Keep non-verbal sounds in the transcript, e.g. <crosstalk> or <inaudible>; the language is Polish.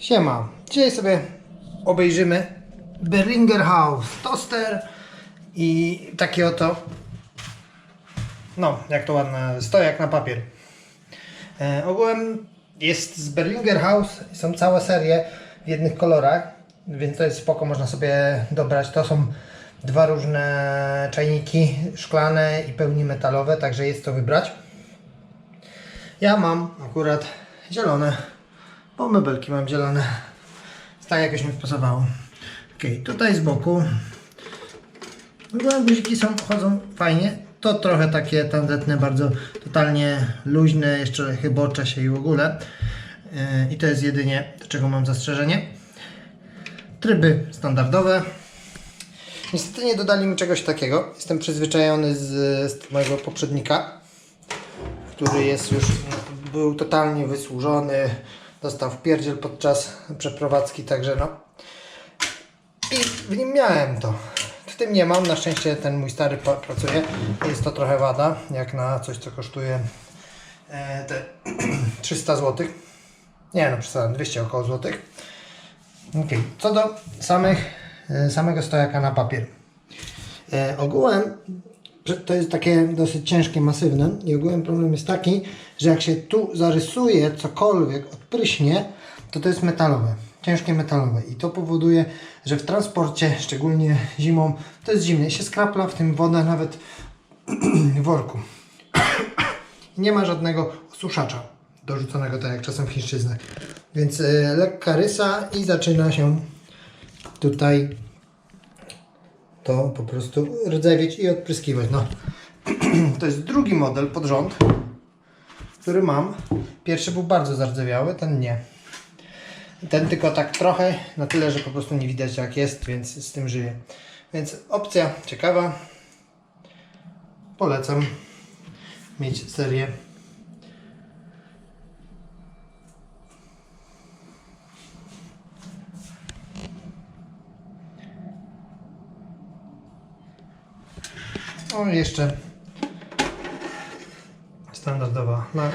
Siema. Dzisiaj sobie obejrzymy Berlinger House Toaster i taki oto no, jak to ładne, stojak na papier. E, ogółem jest z Berlinger House, są całe serie w jednych kolorach, więc to jest spoko, można sobie dobrać. To są dwa różne czajniki, szklane i pełni metalowe, także jest to wybrać. Ja mam akurat zielone, bo mebelki mam zielone. Tak jakoś mi pasowało. Ok, tutaj z boku. Ogólnie guziki są, chodzą fajnie. To trochę takie tandetne, bardzo totalnie luźne, jeszcze chybocze się i w ogóle. Yy, I to jest jedynie, do czego mam zastrzeżenie. Tryby standardowe. Niestety nie dodali mi czegoś takiego. Jestem przyzwyczajony z, z mojego poprzednika, który jest już, był totalnie wysłużony. Dostał w pierdziel podczas przeprowadzki, także no. I w nim miałem to. W tym nie mam. Na szczęście ten mój stary pracuje. Jest to trochę wada, jak na coś, co kosztuje e, te <clears throat> 300 zł. Nie no, przesadzam, 200 około złotych. Okay. Co do samych, e, samego stojaka na papier. E, ogółem to jest takie dosyć ciężkie, masywne i ogółem problem jest taki, że jak się tu zarysuje cokolwiek, odpryśnie, to to jest metalowe, ciężkie metalowe i to powoduje, że w transporcie, szczególnie zimą, to jest zimne się skrapla w tym woda nawet <clears throat> w worku. Nie ma żadnego osuszacza dorzuconego, tak jak czasem w chińszczyznach. Więc e, lekka rysa i zaczyna się tutaj to po prostu rdzewieć i odpryskiwać. No. <clears throat> To jest drugi model pod rząd, który mam. Pierwszy był bardzo zardzewiały, ten nie. Ten tylko tak trochę, na tyle, że po prostu nie widać jak jest, więc z tym żyję. Więc opcja ciekawa. Polecam mieć serię. O, jeszcze standardowa na.